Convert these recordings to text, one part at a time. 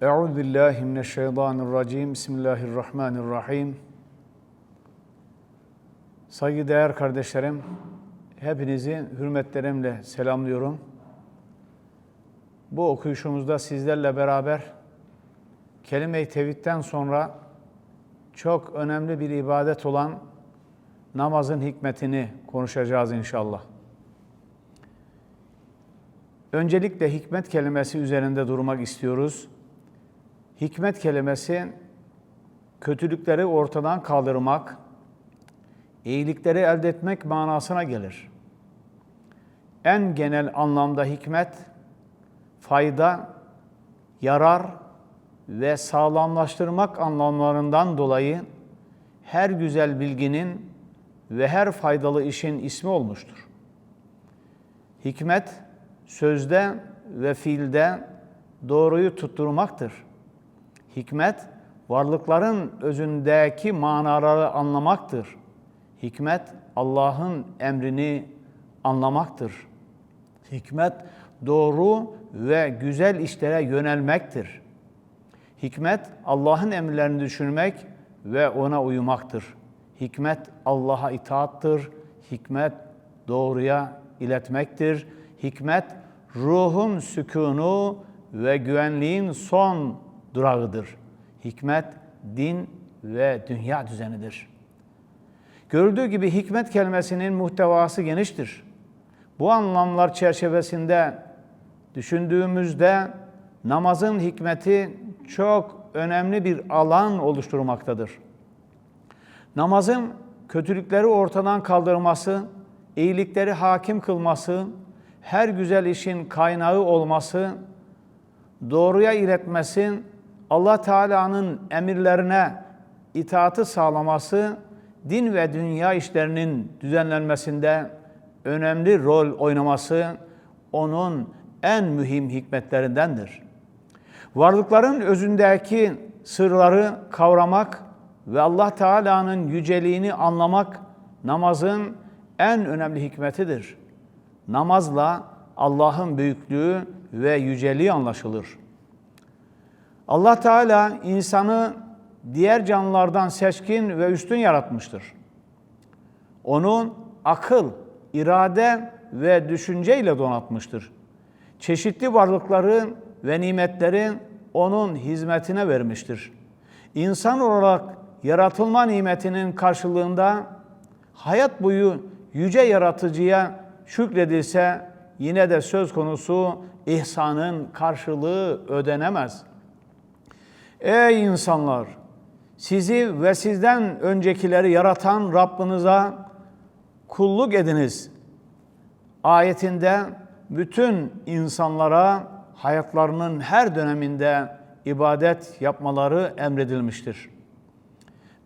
Euzu billahi mineşşeytanirracim. Bismillahirrahmanirrahim. Saygıdeğer kardeşlerim, hepinizi hürmetlerimle selamlıyorum. Bu okuyuşumuzda sizlerle beraber kelime-i tevhidden sonra çok önemli bir ibadet olan namazın hikmetini konuşacağız inşallah. Öncelikle hikmet kelimesi üzerinde durmak istiyoruz. Hikmet kelimesi kötülükleri ortadan kaldırmak, iyilikleri elde etmek manasına gelir. En genel anlamda hikmet, fayda, yarar ve sağlamlaştırmak anlamlarından dolayı her güzel bilginin ve her faydalı işin ismi olmuştur. Hikmet, sözde ve fiilde doğruyu tutturmaktır. Hikmet, varlıkların özündeki manaları anlamaktır. Hikmet, Allah'ın emrini anlamaktır. Hikmet, doğru ve güzel işlere yönelmektir. Hikmet, Allah'ın emirlerini düşünmek ve ona uymaktır. Hikmet, Allah'a itaattır. Hikmet, doğruya iletmektir. Hikmet, ruhun sükunu ve güvenliğin son durağıdır. Hikmet, din ve dünya düzenidir. Görüldüğü gibi hikmet kelimesinin muhtevası geniştir. Bu anlamlar çerçevesinde düşündüğümüzde namazın hikmeti çok önemli bir alan oluşturmaktadır. Namazın kötülükleri ortadan kaldırması, iyilikleri hakim kılması, her güzel işin kaynağı olması, doğruya iletmesi, Allah Teala'nın emirlerine itaatı sağlaması, din ve dünya işlerinin düzenlenmesinde önemli rol oynaması onun en mühim hikmetlerindendir. Varlıkların özündeki sırları kavramak ve Allah Teala'nın yüceliğini anlamak namazın en önemli hikmetidir. Namazla Allah'ın büyüklüğü ve yüceliği anlaşılır. Allah Teala insanı diğer canlılardan seçkin ve üstün yaratmıştır. Onun akıl, irade ve düşünce ile donatmıştır. Çeşitli varlıkların ve nimetlerin onun hizmetine vermiştir. İnsan olarak yaratılma nimetinin karşılığında hayat boyu yüce yaratıcıya şükredilse yine de söz konusu ihsanın karşılığı ödenemez. Ey insanlar! Sizi ve sizden öncekileri yaratan Rabbinize kulluk ediniz. Ayetinde bütün insanlara hayatlarının her döneminde ibadet yapmaları emredilmiştir.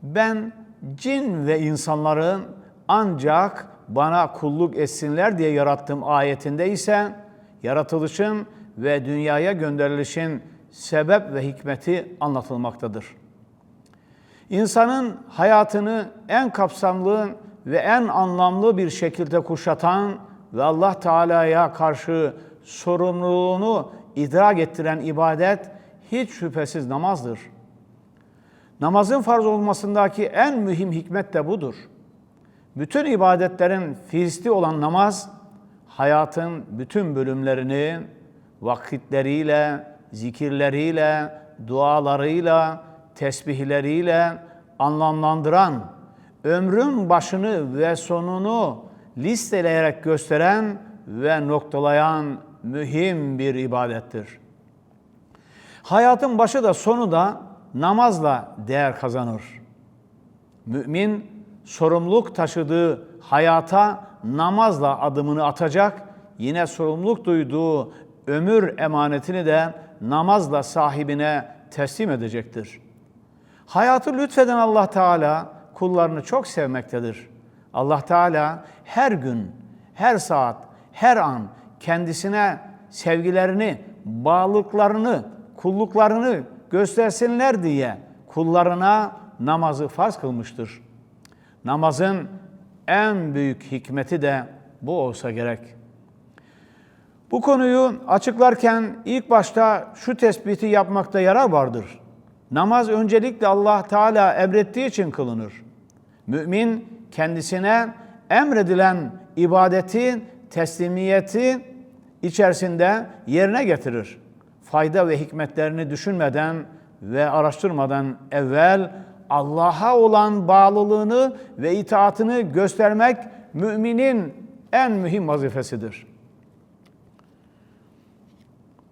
Ben cin ve insanların ancak bana kulluk etsinler diye yarattım ayetinde ise yaratılışın ve dünyaya gönderilişin sebep ve hikmeti anlatılmaktadır. İnsanın hayatını en kapsamlı ve en anlamlı bir şekilde kuşatan ve Allah Teala'ya karşı sorumluluğunu idrak ettiren ibadet hiç şüphesiz namazdır. Namazın farz olmasındaki en mühim hikmet de budur. Bütün ibadetlerin fiisti olan namaz, hayatın bütün bölümlerini vakitleriyle, zikirleriyle, dualarıyla, tesbihleriyle anlamlandıran, ömrün başını ve sonunu listeleyerek gösteren ve noktalayan mühim bir ibadettir. Hayatın başı da sonu da namazla değer kazanır. Mümin sorumluluk taşıdığı hayata namazla adımını atacak, yine sorumluluk duyduğu ömür emanetini de namazla sahibine teslim edecektir. Hayatı lütfeden Allah Teala kullarını çok sevmektedir. Allah Teala her gün, her saat, her an kendisine sevgilerini, bağlılıklarını, kulluklarını göstersinler diye kullarına namazı farz kılmıştır. Namazın en büyük hikmeti de bu olsa gerek. Bu konuyu açıklarken ilk başta şu tespiti yapmakta yarar vardır. Namaz öncelikle Allah Teala emrettiği için kılınır. Mümin kendisine emredilen ibadeti, teslimiyeti içerisinde yerine getirir. Fayda ve hikmetlerini düşünmeden ve araştırmadan evvel Allah'a olan bağlılığını ve itaatını göstermek müminin en mühim vazifesidir.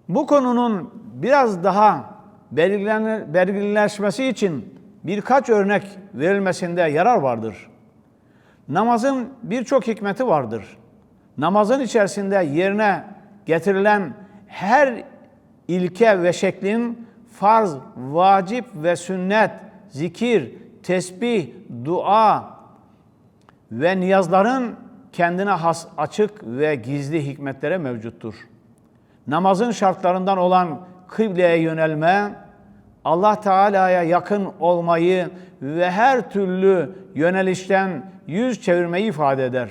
Bu konunun biraz daha belirginleşmesi için birkaç örnek verilmesinde yarar vardır. Namazın birçok hikmeti vardır. Namazın içerisinde yerine getirilen her ilke ve şeklin farz, vacip ve sünnet, zikir, tesbih, dua ve niyazların kendine has açık ve gizli hikmetlere mevcuttur. Namazın şartlarından olan kıbleye yönelme, Allah Teala'ya yakın olmayı ve her türlü yönelişten yüz çevirmeyi ifade eder.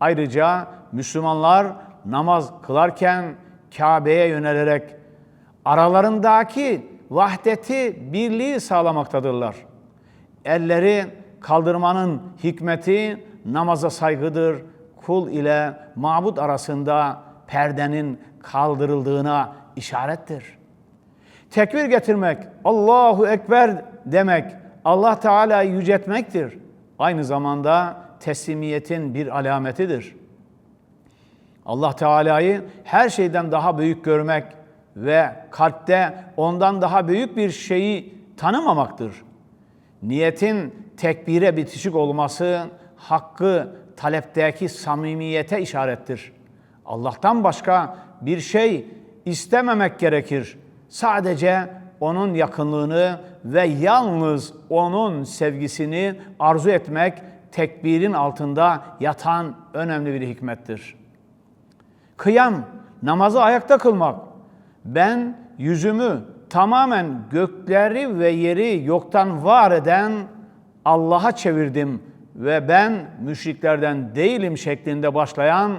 Ayrıca Müslümanlar namaz kılarken Kabe'ye yönelerek aralarındaki vahdeti, birliği sağlamaktadırlar. Elleri kaldırmanın hikmeti namaza saygıdır. Kul ile mabut arasında perdenin kaldırıldığına işarettir. Tekbir getirmek, Allahu Ekber demek, Allah Teala'yı yüceltmektir. Aynı zamanda teslimiyetin bir alametidir. Allah Teala'yı her şeyden daha büyük görmek ve kalpte ondan daha büyük bir şeyi tanımamaktır. Niyetin tekbire bitişik olması hakkı talepteki samimiyete işarettir. Allah'tan başka bir şey istememek gerekir. Sadece onun yakınlığını ve yalnız onun sevgisini arzu etmek tekbirin altında yatan önemli bir hikmettir. Kıyam, namazı ayakta kılmak. Ben yüzümü tamamen gökleri ve yeri yoktan var eden Allah'a çevirdim ve ben müşriklerden değilim şeklinde başlayan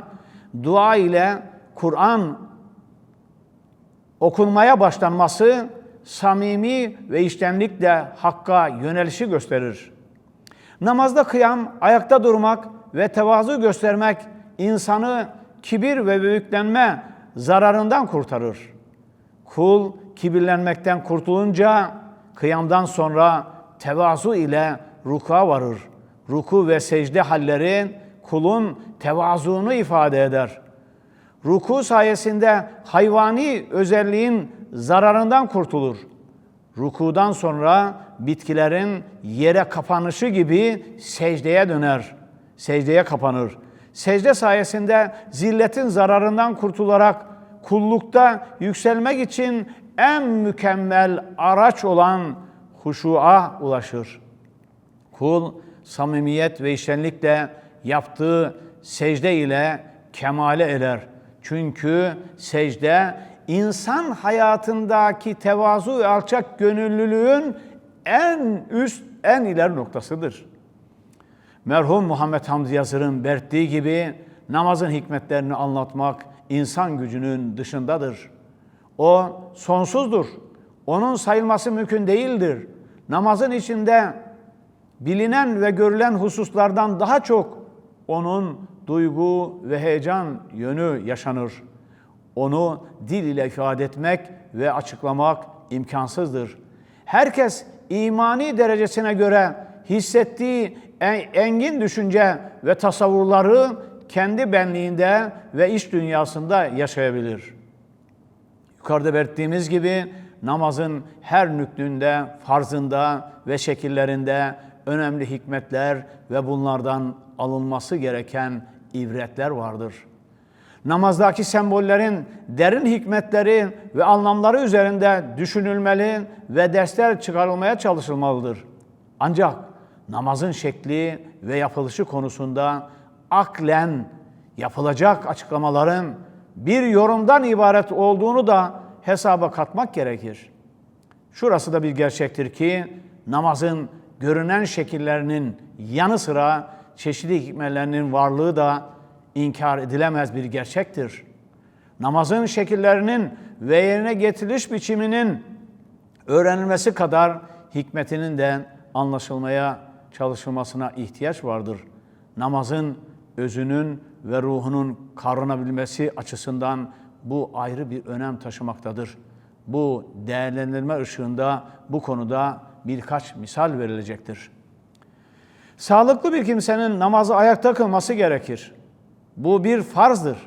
dua ile Kur'an okunmaya başlanması samimi ve iştenlikle Hakk'a yönelişi gösterir. Namazda kıyam, ayakta durmak ve tevazu göstermek insanı kibir ve büyüklenme zararından kurtarır. Kul kibirlenmekten kurtulunca kıyamdan sonra tevazu ile ruka varır. Ruku ve secde halleri kulun tevazuunu ifade eder. Ruku sayesinde hayvani özelliğin zararından kurtulur. Rukudan sonra bitkilerin yere kapanışı gibi secdeye döner. Secdeye kapanır. Secde sayesinde zilletin zararından kurtularak kullukta yükselmek için en mükemmel araç olan huşuğa ulaşır. Kul samimiyet ve iştenlikle yaptığı secde ile kemale erer. Çünkü secde insan hayatındaki tevazu ve alçak gönüllülüğün en üst, en ileri noktasıdır. Merhum Muhammed Hamdi Yazır'ın belirttiği gibi namazın hikmetlerini anlatmak insan gücünün dışındadır. O sonsuzdur. Onun sayılması mümkün değildir. Namazın içinde bilinen ve görülen hususlardan daha çok onun duygu ve heyecan yönü yaşanır. Onu dil ile ifade etmek ve açıklamak imkansızdır. Herkes imani derecesine göre hissettiği engin düşünce ve tasavvurları kendi benliğinde ve iç dünyasında yaşayabilir. Yukarıda belirttiğimiz gibi namazın her nüklünde, farzında ve şekillerinde önemli hikmetler ve bunlardan alınması gereken ibretler vardır. Namazdaki sembollerin derin hikmetleri ve anlamları üzerinde düşünülmeli ve dersler çıkarılmaya çalışılmalıdır. Ancak namazın şekli ve yapılışı konusunda aklen yapılacak açıklamaların bir yorumdan ibaret olduğunu da hesaba katmak gerekir. Şurası da bir gerçektir ki namazın görünen şekillerinin yanı sıra çeşitli hikmetlerinin varlığı da inkar edilemez bir gerçektir. Namazın şekillerinin ve yerine getiriliş biçiminin öğrenilmesi kadar hikmetinin de anlaşılmaya çalışılmasına ihtiyaç vardır. Namazın özünün ve ruhunun kavrunabilmesi açısından bu ayrı bir önem taşımaktadır. Bu değerlendirme ışığında bu konuda birkaç misal verilecektir. Sağlıklı bir kimsenin namazı ayakta kılması gerekir. Bu bir farzdır.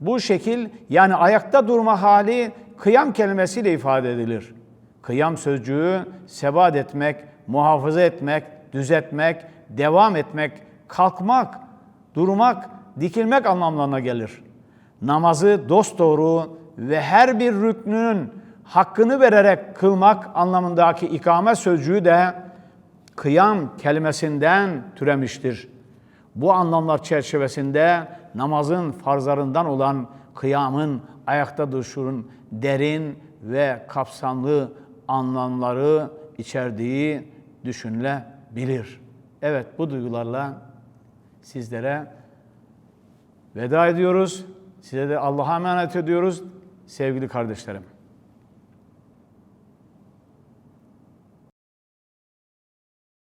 Bu şekil yani ayakta durma hali kıyam kelimesiyle ifade edilir. Kıyam sözcüğü sebat etmek, muhafaza etmek, düzeltmek, devam etmek, kalkmak, durmak, dikilmek anlamlarına gelir. Namazı dosdoğru ve her bir rüknünün hakkını vererek kılmak anlamındaki ikame sözcüğü de kıyam kelimesinden türemiştir. Bu anlamlar çerçevesinde namazın farzlarından olan kıyamın ayakta duruşun derin ve kapsamlı anlamları içerdiği düşünülebilir. Evet bu duygularla sizlere veda ediyoruz. Size de Allah'a emanet ediyoruz sevgili kardeşlerim.